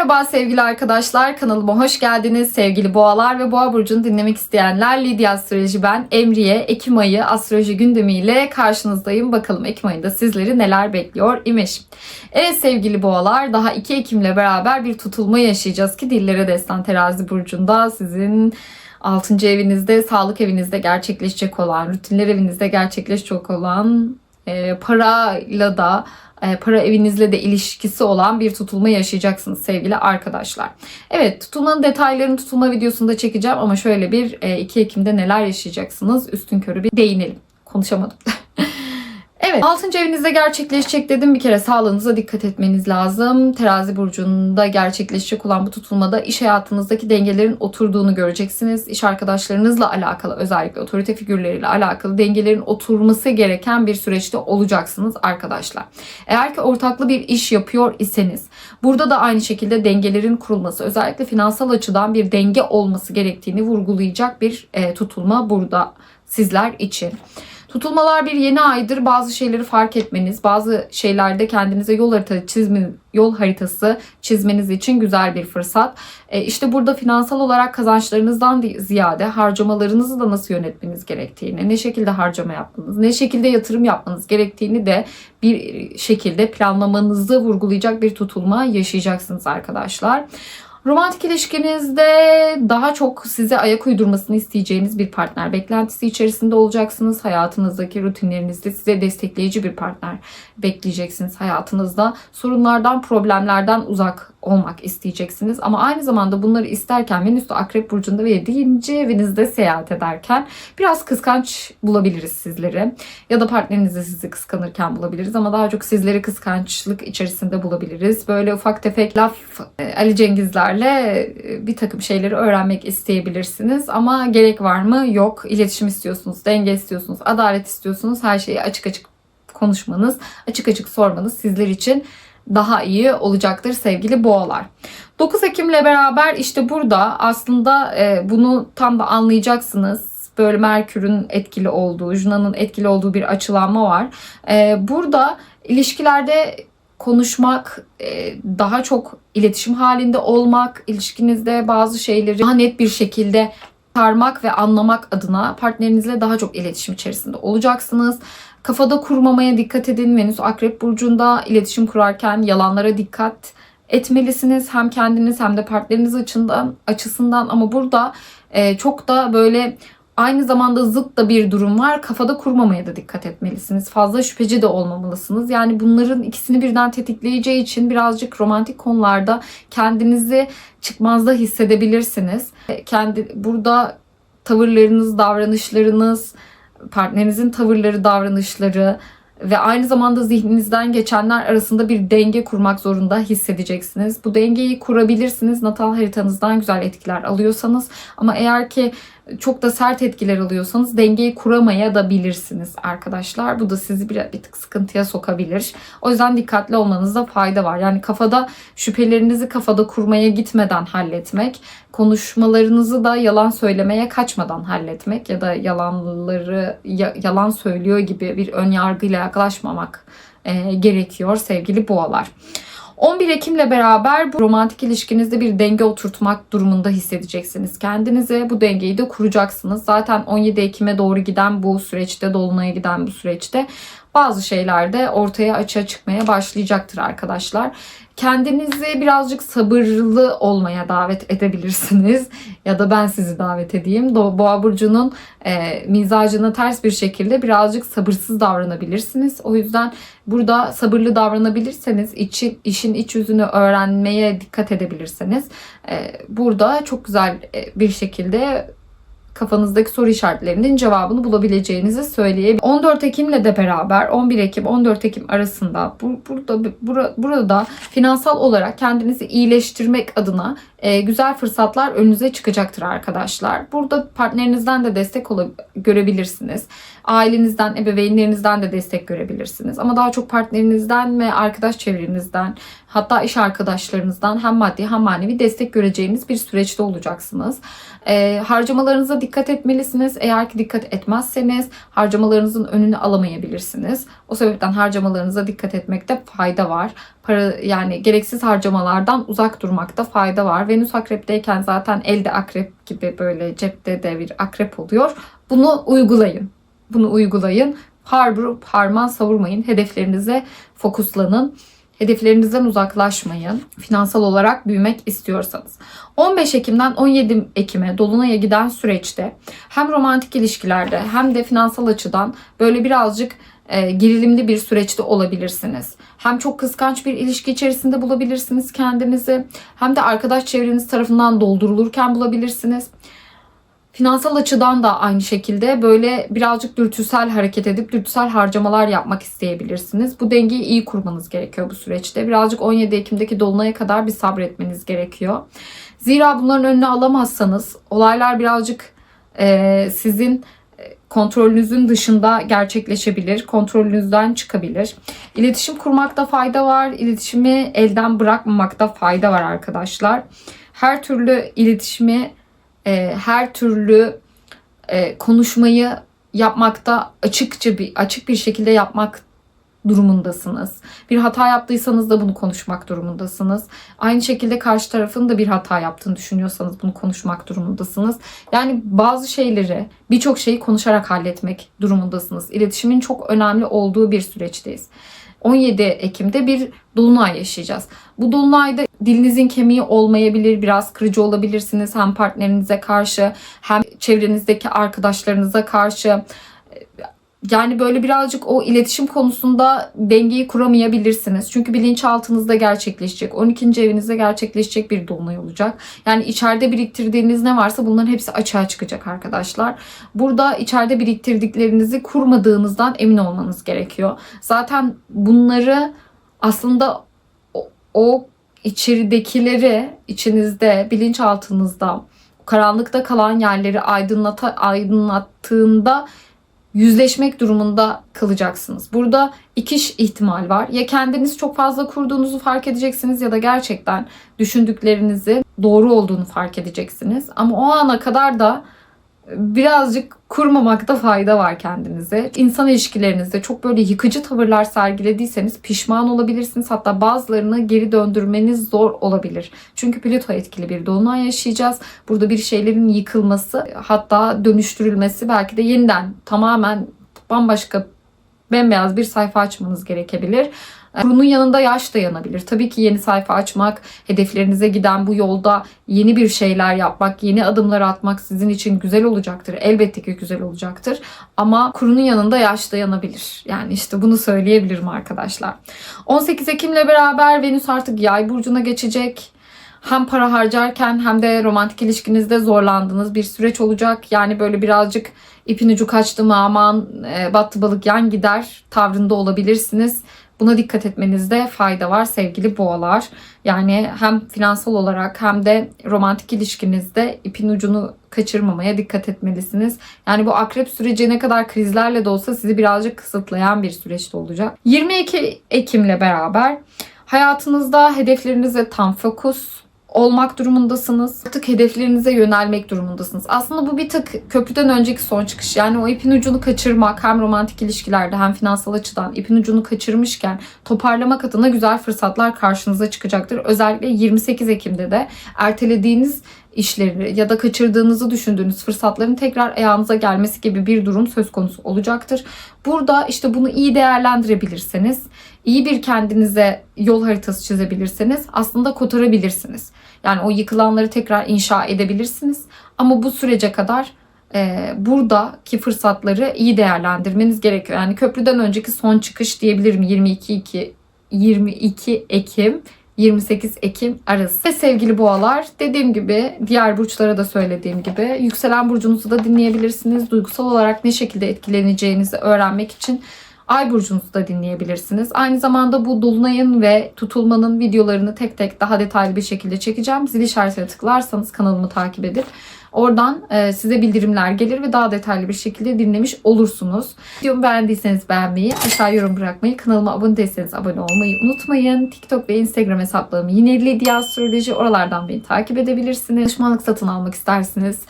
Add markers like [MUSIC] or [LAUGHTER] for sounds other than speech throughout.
Merhaba sevgili arkadaşlar, kanalıma hoş geldiniz. Sevgili boğalar ve boğa burcunu dinlemek isteyenler Lidya Astroloji ben. Emriye, Ekim ayı astroloji gündemiyle karşınızdayım. Bakalım Ekim ayında sizleri neler bekliyor imiş. Evet sevgili boğalar, daha 2 Ekim'le beraber bir tutulma yaşayacağız ki dillere destan terazi burcunda sizin 6. evinizde, sağlık evinizde gerçekleşecek olan, rutinler evinizde gerçekleşecek olan e, parayla da para evinizle de ilişkisi olan bir tutulma yaşayacaksınız sevgili arkadaşlar. Evet tutulmanın detaylarını tutulma videosunda çekeceğim ama şöyle bir e, 2 Ekim'de neler yaşayacaksınız üstün körü bir değinelim. Konuşamadım. [LAUGHS] Evet 6. evinizde gerçekleşecek dedim bir kere sağlığınıza dikkat etmeniz lazım. Terazi burcunda gerçekleşecek olan bu tutulmada iş hayatınızdaki dengelerin oturduğunu göreceksiniz. İş arkadaşlarınızla alakalı özellikle otorite figürleriyle alakalı dengelerin oturması gereken bir süreçte olacaksınız arkadaşlar. Eğer ki ortaklı bir iş yapıyor iseniz burada da aynı şekilde dengelerin kurulması özellikle finansal açıdan bir denge olması gerektiğini vurgulayacak bir e, tutulma burada sizler için. Tutulmalar bir yeni aydır. Bazı şeyleri fark etmeniz, bazı şeylerde kendinize yol haritası çizme, yol haritası çizmeniz için güzel bir fırsat. E işte burada finansal olarak kazançlarınızdan ziyade harcamalarınızı da nasıl yönetmeniz gerektiğini, ne şekilde harcama yapmanız, ne şekilde yatırım yapmanız gerektiğini de bir şekilde planlamanızı vurgulayacak bir tutulma yaşayacaksınız arkadaşlar. Romantik ilişkinizde daha çok size ayak uydurmasını isteyeceğiniz bir partner beklentisi içerisinde olacaksınız. Hayatınızdaki rutinlerinizde size destekleyici bir partner bekleyeceksiniz hayatınızda. Sorunlardan, problemlerden uzak olmak isteyeceksiniz. Ama aynı zamanda bunları isterken Venüs de Akrep Burcu'nda ve 7. evinizde seyahat ederken biraz kıskanç bulabiliriz sizleri. Ya da partneriniz de sizi kıskanırken bulabiliriz ama daha çok sizleri kıskançlık içerisinde bulabiliriz. Böyle ufak tefek laf e, Ali Cengizlerle e, bir takım şeyleri öğrenmek isteyebilirsiniz. Ama gerek var mı? Yok. İletişim istiyorsunuz, denge istiyorsunuz, adalet istiyorsunuz. Her şeyi açık açık konuşmanız, açık açık sormanız sizler için daha iyi olacaktır sevgili boğalar. 9 Ekim'le beraber işte burada aslında e, bunu tam da anlayacaksınız. Böyle Merkür'ün etkili olduğu, Juna'nın etkili olduğu bir açılanma var. E, burada ilişkilerde konuşmak, e, daha çok iletişim halinde olmak, ilişkinizde bazı şeyleri daha net bir şekilde sarmak ve anlamak adına partnerinizle daha çok iletişim içerisinde olacaksınız. Kafada kurmamaya dikkat edin. Venüs Akrep Burcu'nda iletişim kurarken yalanlara dikkat etmelisiniz. Hem kendiniz hem de partneriniz açısından, açısından ama burada e, çok da böyle aynı zamanda zıt da bir durum var. Kafada kurmamaya da dikkat etmelisiniz. Fazla şüpheci de olmamalısınız. Yani bunların ikisini birden tetikleyeceği için birazcık romantik konularda kendinizi çıkmazda hissedebilirsiniz. E, kendi burada tavırlarınız, davranışlarınız, partnerinizin tavırları, davranışları ve aynı zamanda zihninizden geçenler arasında bir denge kurmak zorunda hissedeceksiniz. Bu dengeyi kurabilirsiniz natal haritanızdan güzel etkiler alıyorsanız ama eğer ki çok da sert etkiler alıyorsanız dengeyi kuramaya da bilirsiniz arkadaşlar. Bu da sizi bir, bir tık sıkıntıya sokabilir. O yüzden dikkatli olmanızda fayda var. Yani kafada şüphelerinizi kafada kurmaya gitmeden halletmek, konuşmalarınızı da yalan söylemeye kaçmadan halletmek ya da yalanları ya, yalan söylüyor gibi bir ön yargıyla yaklaşmamak e, gerekiyor sevgili boğalar. 11 Ekim'le beraber bu romantik ilişkinizde bir denge oturtmak durumunda hissedeceksiniz. Kendinize bu dengeyi de kuracaksınız. Zaten 17 Ekim'e doğru giden bu süreçte, Dolunay'a giden bu süreçte bazı şeyler de ortaya açığa çıkmaya başlayacaktır arkadaşlar. Kendinizi birazcık sabırlı olmaya davet edebilirsiniz. Ya da ben sizi davet edeyim. Boğa burcunun e, mizacına ters bir şekilde birazcık sabırsız davranabilirsiniz. O yüzden burada sabırlı davranabilirseniz, için, işin iç yüzünü öğrenmeye dikkat edebilirseniz e, burada çok güzel e, bir şekilde kafanızdaki soru işaretlerinin cevabını bulabileceğinizi söyleyebilirim. 14 Ekim'le de beraber 11 Ekim 14 Ekim arasında bu, burada bura, burada finansal olarak kendinizi iyileştirmek adına e, güzel fırsatlar önünüze çıkacaktır arkadaşlar. Burada partnerinizden de destek görebilirsiniz. Ailenizden, ebeveynlerinizden de destek görebilirsiniz. Ama daha çok partnerinizden ve arkadaş çevrenizden hatta iş arkadaşlarınızdan hem maddi hem manevi destek göreceğiniz bir süreçte olacaksınız. E, harcamalarınıza dikkat etmelisiniz. Eğer ki dikkat etmezseniz harcamalarınızın önünü alamayabilirsiniz. O sebepten harcamalarınıza dikkat etmekte fayda var para yani gereksiz harcamalardan uzak durmakta fayda var. Venüs akrepteyken zaten elde akrep gibi böyle cepte de bir akrep oluyor. Bunu uygulayın. Bunu uygulayın. Har vurup harman savurmayın. Hedeflerinize fokuslanın. Hedeflerinizden uzaklaşmayın. Finansal olarak büyümek istiyorsanız. 15 Ekim'den 17 Ekim'e Dolunay'a giden süreçte hem romantik ilişkilerde hem de finansal açıdan böyle birazcık e, gerilimli bir süreçte olabilirsiniz. Hem çok kıskanç bir ilişki içerisinde bulabilirsiniz kendinizi hem de arkadaş çevreniz tarafından doldurulurken bulabilirsiniz. Finansal açıdan da aynı şekilde böyle birazcık dürtüsel hareket edip dürtüsel harcamalar yapmak isteyebilirsiniz. Bu dengeyi iyi kurmanız gerekiyor bu süreçte. Birazcık 17 Ekim'deki dolunaya kadar bir sabretmeniz gerekiyor. Zira bunların önüne alamazsanız olaylar birazcık e, sizin kontrolünüzün dışında gerçekleşebilir. Kontrolünüzden çıkabilir. İletişim kurmakta fayda var. İletişimi elden bırakmamakta fayda var arkadaşlar. Her türlü iletişimi, e, her türlü e, konuşmayı yapmakta açıkça bir açık bir şekilde yapmak durumundasınız. Bir hata yaptıysanız da bunu konuşmak durumundasınız. Aynı şekilde karşı tarafın da bir hata yaptığını düşünüyorsanız bunu konuşmak durumundasınız. Yani bazı şeyleri, birçok şeyi konuşarak halletmek durumundasınız. İletişimin çok önemli olduğu bir süreçteyiz. 17 Ekim'de bir dolunay yaşayacağız. Bu dolunayda dilinizin kemiği olmayabilir, biraz kırıcı olabilirsiniz hem partnerinize karşı hem çevrenizdeki arkadaşlarınıza karşı yani böyle birazcık o iletişim konusunda dengeyi kuramayabilirsiniz. Çünkü bilinçaltınızda gerçekleşecek. 12. evinizde gerçekleşecek bir dolunay olacak. Yani içeride biriktirdiğiniz ne varsa bunların hepsi açığa çıkacak arkadaşlar. Burada içeride biriktirdiklerinizi kurmadığınızdan emin olmanız gerekiyor. Zaten bunları aslında o, o içeridekileri içinizde, bilinçaltınızda, karanlıkta kalan yerleri aydınlata, aydınlattığında yüzleşmek durumunda kalacaksınız. Burada iki ihtimal var. Ya kendiniz çok fazla kurduğunuzu fark edeceksiniz ya da gerçekten düşündüklerinizi doğru olduğunu fark edeceksiniz. Ama o ana kadar da birazcık kurmamakta fayda var kendinize. İnsan ilişkilerinizde çok böyle yıkıcı tavırlar sergilediyseniz pişman olabilirsiniz. Hatta bazılarını geri döndürmeniz zor olabilir. Çünkü Plüto etkili bir dolunay yaşayacağız. Burada bir şeylerin yıkılması hatta dönüştürülmesi belki de yeniden tamamen bambaşka bembeyaz bir sayfa açmanız gerekebilir. Bunun yanında yaş da yanabilir. Tabii ki yeni sayfa açmak, hedeflerinize giden bu yolda yeni bir şeyler yapmak, yeni adımlar atmak sizin için güzel olacaktır. Elbette ki güzel olacaktır. Ama kurunun yanında yaş da yanabilir. Yani işte bunu söyleyebilirim arkadaşlar. 18 Ekim'le beraber Venüs artık yay burcuna geçecek hem para harcarken hem de romantik ilişkinizde zorlandığınız bir süreç olacak. Yani böyle birazcık ipin ucu kaçtı mı aman e, battı balık yan gider tavrında olabilirsiniz. Buna dikkat etmenizde fayda var sevgili boğalar. Yani hem finansal olarak hem de romantik ilişkinizde ipin ucunu kaçırmamaya dikkat etmelisiniz. Yani bu akrep süreci ne kadar krizlerle de olsa sizi birazcık kısıtlayan bir süreçte olacak. 22 Ekim'le beraber hayatınızda hedeflerinize tam fokus, olmak durumundasınız. Artık hedeflerinize yönelmek durumundasınız. Aslında bu bir tık köprüden önceki son çıkış. Yani o ipin ucunu kaçırmak hem romantik ilişkilerde hem finansal açıdan ipin ucunu kaçırmışken toparlamak adına güzel fırsatlar karşınıza çıkacaktır. Özellikle 28 Ekim'de de ertelediğiniz işleri ya da kaçırdığınızı düşündüğünüz fırsatların tekrar ayağınıza gelmesi gibi bir durum söz konusu olacaktır. Burada işte bunu iyi değerlendirebilirseniz, iyi bir kendinize yol haritası çizebilirseniz aslında kotarabilirsiniz. Yani o yıkılanları tekrar inşa edebilirsiniz. Ama bu sürece kadar e, buradaki fırsatları iyi değerlendirmeniz gerekiyor. Yani köprüden önceki son çıkış diyebilirim 22 22 Ekim 28 Ekim arası. Ve sevgili boğalar dediğim gibi diğer burçlara da söylediğim gibi yükselen burcunuzu da dinleyebilirsiniz. Duygusal olarak ne şekilde etkileneceğinizi öğrenmek için Ay burcunuzu da dinleyebilirsiniz. Aynı zamanda bu dolunayın ve tutulmanın videolarını tek tek daha detaylı bir şekilde çekeceğim. Zil işaretine tıklarsanız kanalımı takip edip Oradan e, size bildirimler gelir ve daha detaylı bir şekilde dinlemiş olursunuz. Videomu beğendiyseniz beğenmeyi, aşağı yorum bırakmayı, kanalıma abone değilseniz abone olmayı unutmayın. TikTok ve Instagram hesaplarım yine Lidya Astroloji. Oralardan beni takip edebilirsiniz. Danışmanlık satın almak isterseniz,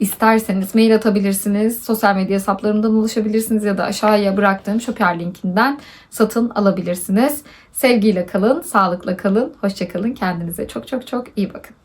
isterseniz mail atabilirsiniz. Sosyal medya hesaplarımdan ulaşabilirsiniz ya da aşağıya bıraktığım Shopper linkinden satın alabilirsiniz. Sevgiyle kalın, sağlıkla kalın, hoşça kalın. Kendinize çok çok çok iyi bakın.